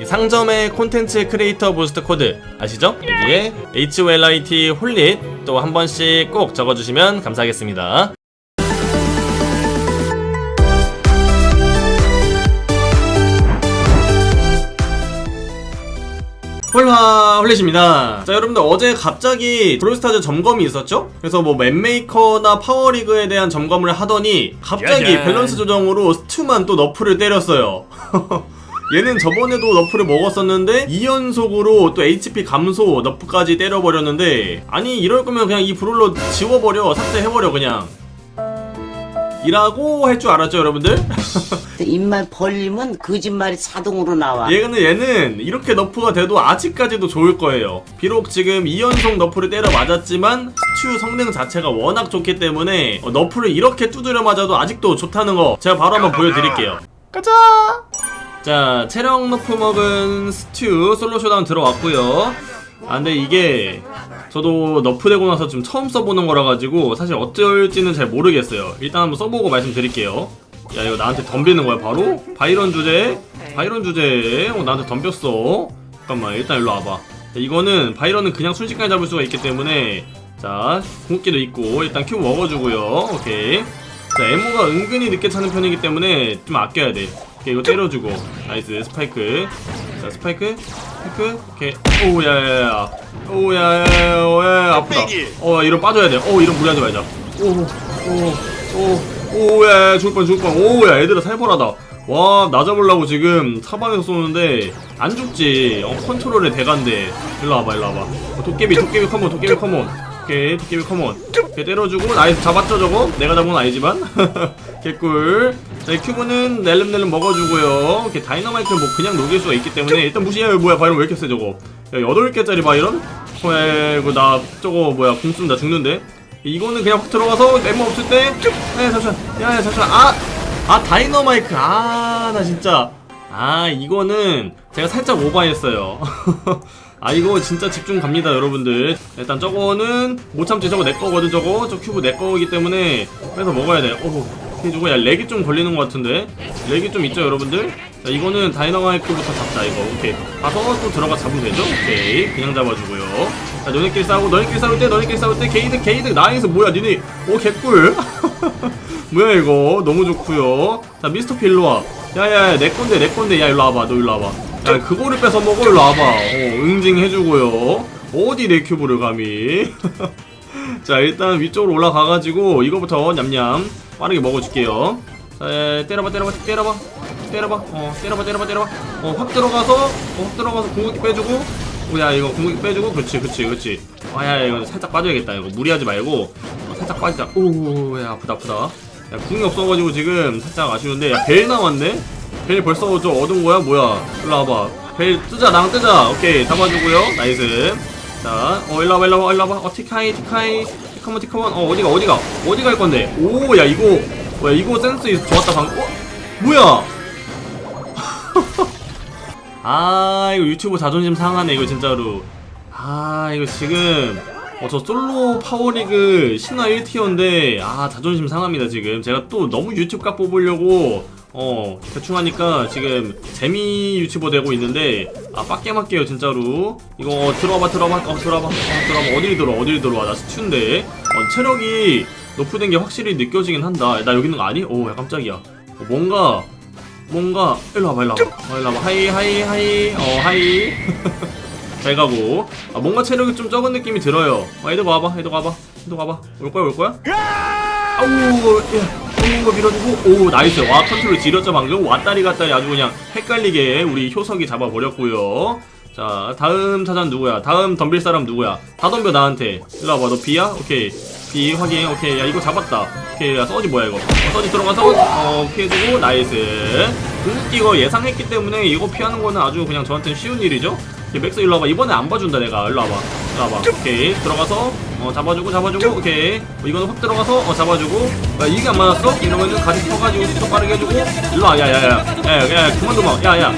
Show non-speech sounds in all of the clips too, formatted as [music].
이 상점의 콘텐츠 크리에이터 부스트 코드 아시죠? 여기에 HOLIT 홀릿 또 한 번씩 꼭 적어주시면 감사하겠습니다. 홀라 홀릿입니다. 자 여러분들 어제 갑자기 브롤스타즈 점검이 있었죠? 그래서 뭐 맵메이커나 파워리그에 대한 점검을 하더니 갑자기. 밸런스 조정으로 스튜만 또 너프를 때렸어요. [laughs] 얘는 저번에도 너프를 먹었었는데 2연속으로 또 HP 감소 너프까지 때려버렸는데 아니 이럴 거면 그냥 이 브롤로 지워버려 삭제해버려 그냥 이라고 할 줄 알았죠 여러분들? [laughs] 입만 벌리면 거짓말이 자동으로 나와. 얘는 얘는 이렇게 너프가 돼도 아직까지도 좋을 거예요. 비록 지금 2연속 너프를 때려 맞았지만 스튜 성능 자체가 워낙 좋기 때문에 어, 너프를 이렇게 두드려 맞아도 아직도 좋다는 거 제가 바로 한번 보여드릴게요. 가자. 자 체력 너프 먹은 스튜 솔로 쇼다운 들어왔고요. 아 근데 이게 저도 너프 되고 나서 좀 처음 써보는 거라 가지고 사실 어쩔지는 잘 모르겠어요. 일단 한번 써보고 말씀드릴게요. 야 이거 나한테 덤비는 거야 바로? 바이런 주제? 바이런 주제? 어 나한테 덤볐어 잠깐만 일단 일로 와봐 자, 이거는 바이런은 그냥 순식간에 잡을 수가 있기 때문에 자 궁극기도 있고 일단 큐 먹어주고요 오케이 자 에모가 은근히 늦게 차는 편이기 때문에 좀 아껴야 돼 오케이 이거 때려주고 나이스 스파이크 자 스파이크 스파이크 오케이 오우 야야야 오우 야야야 오야 아프다 어 이런 빠져야 돼어 이런 무리하지 말자 오오오 오야 죽을 뻔 죽을 뻔 오야 얘들아 살벌하다 와 나 잡으려고 지금 사방에서 쏘는데 안 죽지 어 컨트롤의 대간데 일로 와봐 일로 와봐 어, 도깨비 도깨비 컴온 도깨비 컴온 오케이 도깨비 컴온. 오케이 때려주고 나이스 잡았죠 저거? 내가 잡은 건 아니지만. [laughs] 개꿀. 자 큐브는 낼름낼름 먹어주고요. 오케이 다이너마이트 뭐 그냥 녹일 수가 있기 때문에 일단 무시해 뭐야 바이런 왜 이렇게 세 저거? 야 8개짜리 바이런? 어이구 나 저거 뭐야 궁 쏜다 죽는데? 이거는 그냥 확 들어가서 멤버 없을 때 쭉! 야 잠시만. 야 야 잠시만. 아! 아 다이너마이크. 아 나 진짜. 아 이거는 제가 살짝 오버했어요 [laughs] 아 이거 진짜 집중 갑니다 여러분들. 일단 저거는 못 참지. 저거 내 거거든 저거. 저 큐브 내 거기 때문에 빼서 먹어야 돼. 오호 해주고 야? 렉이 좀 걸리는 것 같은데? 렉이 좀 있죠 여러분들? 자 이거는 다이너마이크부터 잡자 이거. 오케이. 가서 또 들어가 잡으면 되죠? 오케이. 그냥 잡아주고요. 자 너네끼리 싸우고 너네끼리 싸울 때 너네끼리 싸울 때 게이드 게이드 나이스. 뭐야 니네. 오 개꿀. [laughs] 뭐야 이거. 너무 좋고요. 자 미스터 필로와. 야야야 내 건데 내 건데. 야 일로 와봐. 너 일로 와봐 야 그거를 뺏어 먹어. 일로 와봐. 어 응징 해주고요. 어디 내 큐브를 감히? [laughs] 자 일단 위쪽으로 올라가가지고 이거부터 냠냠 빠르게 먹어줄게요. 자 에, 때려봐 때려봐 때려봐. 때려봐. 어 때려봐 때려봐 때려봐. 어 확 들어가서 어, 확 들어가서 궁극기 빼주고. 오야 이거 궁극기 빼주고. 그렇지 그렇지 그렇지. 아 야 이거 살짝 빠져야겠다. 이거 무리하지 말고. 어, 살짝 빠지자. 오 야 아프다 아프다. 야 궁이 없어가지고 지금 살짝 아쉬운데. 야 벨 나왔네 벨 벌써 저 얻은 거야 뭐야 일로 와봐 벨 뜨자 나랑 뜨자 오케이 잡아주고요 나이스 자, 어, 일로 와봐, 일로 와봐, 일로 와봐. 어, 티카이, 티카이. 티카몬, 티카몬. 어, 어디가, 어디가. 어디 갈 건데? 오, 야, 이거. 뭐야, 이거 센스 있- 좋았다, 방금. 어? 뭐야? [laughs] 아, 이거 유튜브 자존심 상하네, 이거 진짜로. 아, 이거 지금. 어, 저 솔로 파워리그 신화 1티어인데, 아, 자존심 상합니다, 지금. 제가 또 너무 유튜브 값 뽑으려고, 어, 대충 하니까 지금 재미 유튜버 되고 있는데, 아, 빡게 맞게요, 진짜로. 이거, 어, 들어와봐, 들어와봐, 어, 들어와봐, 어, 들어와봐. 어딜 들어와, 어딜 들어와. 나 스튜인데. 어, 체력이 높은 게 확실히 느껴지긴 한다. 나 여기 있는 거 아니? 오, 야, 깜짝이야. 어, 뭔가, 뭔가, 일로 와봐, 일로 와봐. 어, 일로 와봐. 하이, 하이, 하이. 어, 하이. [laughs] 잘 가고 아, 뭔가 체력이 좀 적은 느낌이 들어요 아, 애들 와봐 애들 와봐 애들 와봐 올 거야 올 거야 아우 야 오거 밀어주고 오 나이스. 와 컨트롤 지렸죠 방금? 왔다리 갔다리 아주 그냥 헷갈리게 우리 효석이 잡아버렸고요. 자 다음 타잔 누구야? 다음 덤빌 사람 누구야? 다 덤벼 나한테. 일로 와봐 너 B야? 오케이. B 확인. 오케이. 야 이거 잡았다. 오케이. 야 서지 뭐야 이거? 어, 서지 들어가서 어 피해주고 나이스. 궁극기 이거 예상했기 때문에 이거 피하는 거는 아주 그냥 저한테는 쉬운 일이죠? 맥스 일로 와봐. 이번에 안 봐준다 내가. 일로 와봐. 일로 와봐. 오케이. 들어가서 어 잡아주고 잡아주고 오케이. 어, 이거는 확 들어가서 어 잡아주고. 야, 이게 안 맞았어? 이러면은 가지 쳐가지고 속도 빠르게 해주고. 일로 와 야야야. 야야 그만 도망. 야야. 야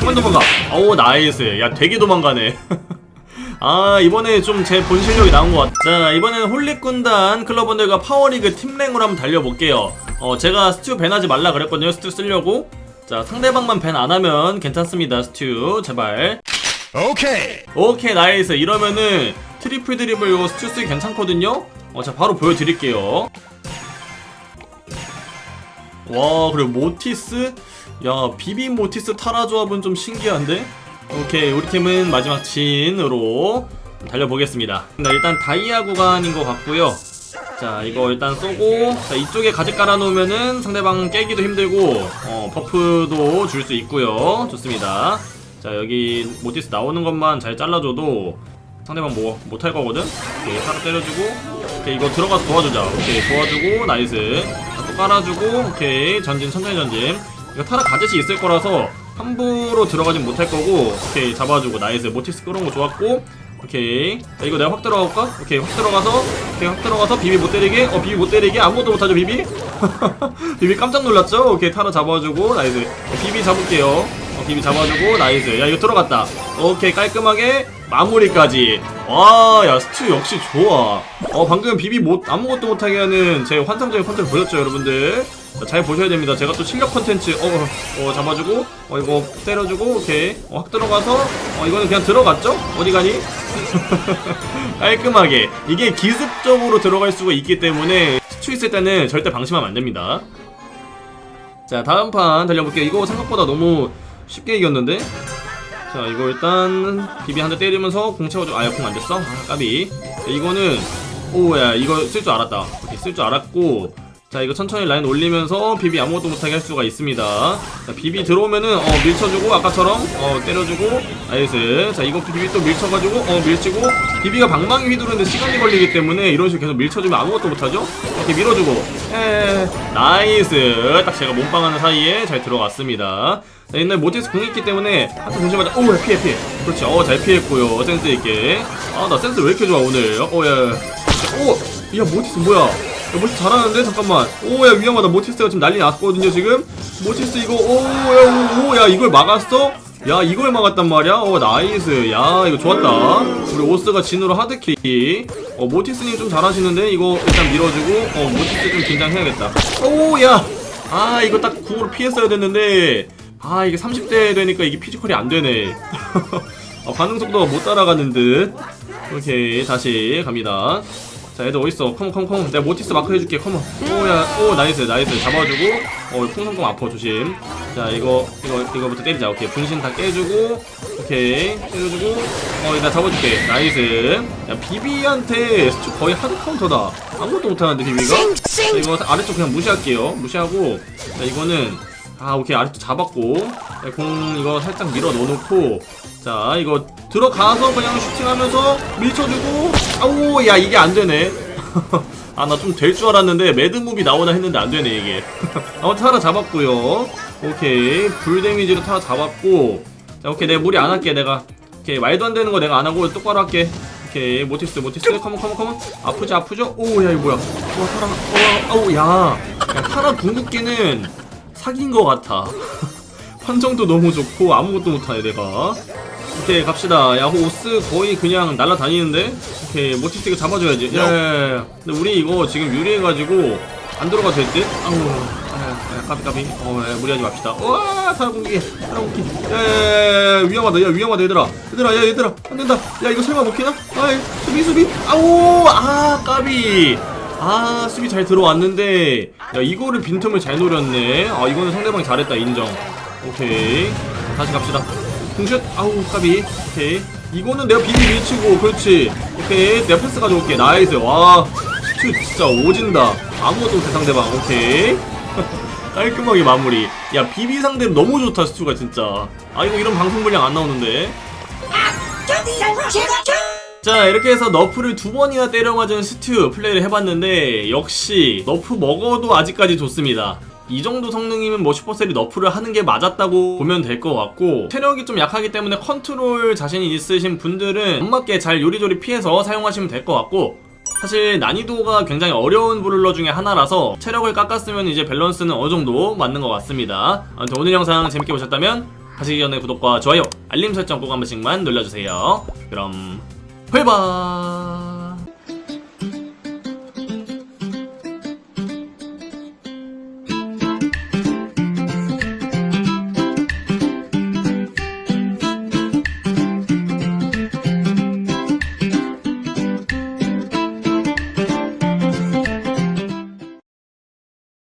그만 도망가. 오 나이스. 야 되게 도망가네. [laughs] 아 이번에 좀 제 본 실력이 나온 것 같아. 자 이번에는 홀릭군단 클럽원들과 파워리그 팀랭으로 한번 달려볼게요. 어 제가 스튜 밴하지 말라 그랬거든요 스튜 쓰려고. 자 상대방만 밴 안 하면 괜찮습니다 스튜. 제발 오케이. 오케이 나이스. 이러면은 트리플 드리블 이거 스튜 쓰기 괜찮거든요? 어, 자 바로 보여드릴게요. 와 그리고 모티스? 야 비비 모티스 타라 조합은 좀 신기한데? 오케이 우리 팀은 마지막 진으로 달려보겠습니다. 자, 일단 다이아 구간인 것 같고요. 자 이거 일단 쏘고 자 이쪽에 가지 깔아놓으면은 상대방 깨기도 힘들고 어 버프도 줄 수 있고요. 좋습니다 자 여기 모티스 나오는 것만 잘 잘라줘도 상대방 뭐 못할 거거든? 오케이 사로 때려주고 오케이 이거 들어가서 도와주자. 오케이 도와주고 나이스. 자, 또 깔아주고 오케이 전진 천천히 전진. 이거 타락 가젯이 있을 거라서 함부로 들어가진 못할 거고 오케이 잡아주고 나이스. 모티스 끌어온 거 좋았고 오케이. 자, 이거 내가 확 들어가볼까? 오케이 확 들어가서 오케이 확 들어가서 비비 못 때리게. 어 비비 못 때리게? 아무것도 못하죠 비비? [laughs] 비비 깜짝 놀랐죠? 오케이 타로 잡아주고 나이스. 어, 비비 잡을게요 어, 비비 잡아주고 나이스. 야 이거 들어갔다. 오케이 깔끔하게 마무리까지. 와야 스튜 역시 좋아. 어 방금 비비 못 아무것도 못하게 하는 제 환상적인 컨트롤 보였죠 여러분들? 자, 잘 보셔야 됩니다. 제가 또 실력 컨텐츠 어, 어 잡아주고 어 이거 때려주고 오케이. 어, 확 들어가서 어 이거는 그냥 들어갔죠? 어디 가니? [laughs] 깔끔하게. 이게 기습적으로 들어갈 수가 있기 때문에 스튜 있을 때는 절대 방심하면 안 됩니다. 자 다음 판 달려볼게요. 이거 생각보다 너무 쉽게 이겼는데? 자 이거 일단 비비 한 대 때리면서 공 채워줘. 아야 공 안됐어? 아 까비. 자, 이거는 오야 이거 쓸 줄 알았다. 오케이 쓸줄 알았고. 자 이거 천천히 라인 올리면서 비비 아무것도 못하게 할 수가 있습니다. 자 비비 들어오면은 어 밀쳐주고 아까처럼 어 때려주고. 나이스. 자 이거 비비 또 밀쳐가지고 어 밀치고. 비비가 방망이 휘두르는데 시간이 걸리기 때문에 이런 식으로 계속 밀쳐주면 아무것도 못하죠? 이렇게 밀어주고. 에 나이스. 딱 제가 몸빵하는 사이에 잘 들어갔습니다. 자, 옛날 모티스 궁 있기 때문에 한참 조심하자. 오야 피해 피해. 그렇지. 어잘 피했고요. 센스 있게. 아 나 센스 왜 이렇게 좋아 오늘. 어야 오야 모티스 뭐야? 야, 모티스 잘하는데? 잠깐만. 오야 위험하다. 모티스가 지금 난리 났거든요 지금. 모티스 이거 오야 오야 이걸 막았어? 야 이걸 막았단 말이야? 어 나이스. 야 이거 좋았다. 우리 오스가 진으로 하드키. 어 모티스님 좀 잘하시는데? 이거 일단 밀어주고 어 모티스 좀 긴장해야겠다. 오야. 아 이거 딱 궁으로 피했어야 됐는데 아 이게 30대 되니까 이게 피지컬이 안 되네. [laughs] 어, 반응 속도가 못 따라가는 듯. 오케이 다시 갑니다. 자 얘들 어딨어? 컴온 컴온 컴온. 내가 모티스 마크 해줄게 컴온. 오야 오 나이스 나이스. 잡아주고. 어 풍선껌 아파 조심. 자 이거 이거 이거부터 때리자. 오케이 분신 다 깨주고. 오케이 때려주고. 어나 잡아줄게. 나이스. 야 비비한테 거의 하드 카운터다. 아무것도 못하는데 비비가? 자, 이거 아래쪽 그냥 무시할게요. 무시하고. 자 이거는 아 오케이. 아래쪽 잡았고. 자, 공 이거 살짝 밀어 넣어놓고. 자 이거 들어가서 그냥 슈팅하면서 밀쳐주고. 아우 야 이게 안 되네. [laughs] 아 나 좀 될 줄 알았는데 매드무비 나오나 했는데 안 되네 이게. [laughs] 아무튼 하나 잡았고요. 오케이. 불 데미지로 하나 잡았고. 자 오케이. 내가 무리 안 할게 내가. 오케이. 말도 안 되는 거 내가 안 하고 똑바로 할게. 오케이. 모티스 모티스 컴온 컴온 컴온. 아프죠 아프죠? 오야 이거 뭐야? 와 타라 어 아우 야, 야 타라 궁극기는 사귄 거 같아. [laughs] 판정도 너무 좋고 아무것도 못하네 내가. 오케이 갑시다. 야 오스 거의 그냥 날라다니는데? 오케이 모티스가 잡아줘야지. 야야야 근데 우리 이거 지금 유리해가지고 안 들어가도 될듯? 아우. 아, 까비 까비. 어 야, 무리하지 맙시다. 우와 사람 공기 사람 공기. 야야야 위험하다. 야 위험하다 얘들아. 얘들아 야 얘들아. 안 된다. 야 이거 설마 먹히나? 아이 수비 수비. 아우 아 까비 아 수비 잘 들어왔는데. 야 이거를 빈틈을 잘 노렸네. 아 이거는 상대방이 잘했다 인정. 오케이. 다시 갑시다. 공슛. 아우 까비. 오케이. 이거는 내가 비비 밀치고 그렇지. 오케이. 내가 패스 가져올게. 나이스. 와슈 진짜 오진다. 아무것도 못해 상대방. 오케이. [laughs] 깔끔하게 마무리. 야 비비 상대 너무 좋다 스투가 진짜. 아 이거 이런 방송 분량 안 나오는데 자 이렇게 해서 너프를 두 번이나 때려 맞은 스튜 플레이를 해봤는데 역시 너프 먹어도 아직까지 좋습니다. 이 정도 성능이면 뭐 슈퍼셀이 너프를 하는 게 맞았다고 보면 될 것 같고 체력이 좀 약하기 때문에 컨트롤 자신이 있으신 분들은 안 맞게 잘 요리조리 피해서 사용하시면 될 것 같고 사실 난이도가 굉장히 어려운 브룰러 중에 하나라서 체력을 깎았으면 이제 밸런스는 어느 정도 맞는 것 같습니다. 아무튼 오늘 영상 재밌게 보셨다면 가시기 전에 구독과 좋아요 알림 설정 꼭 한 번씩만 눌러주세요. 그럼 회바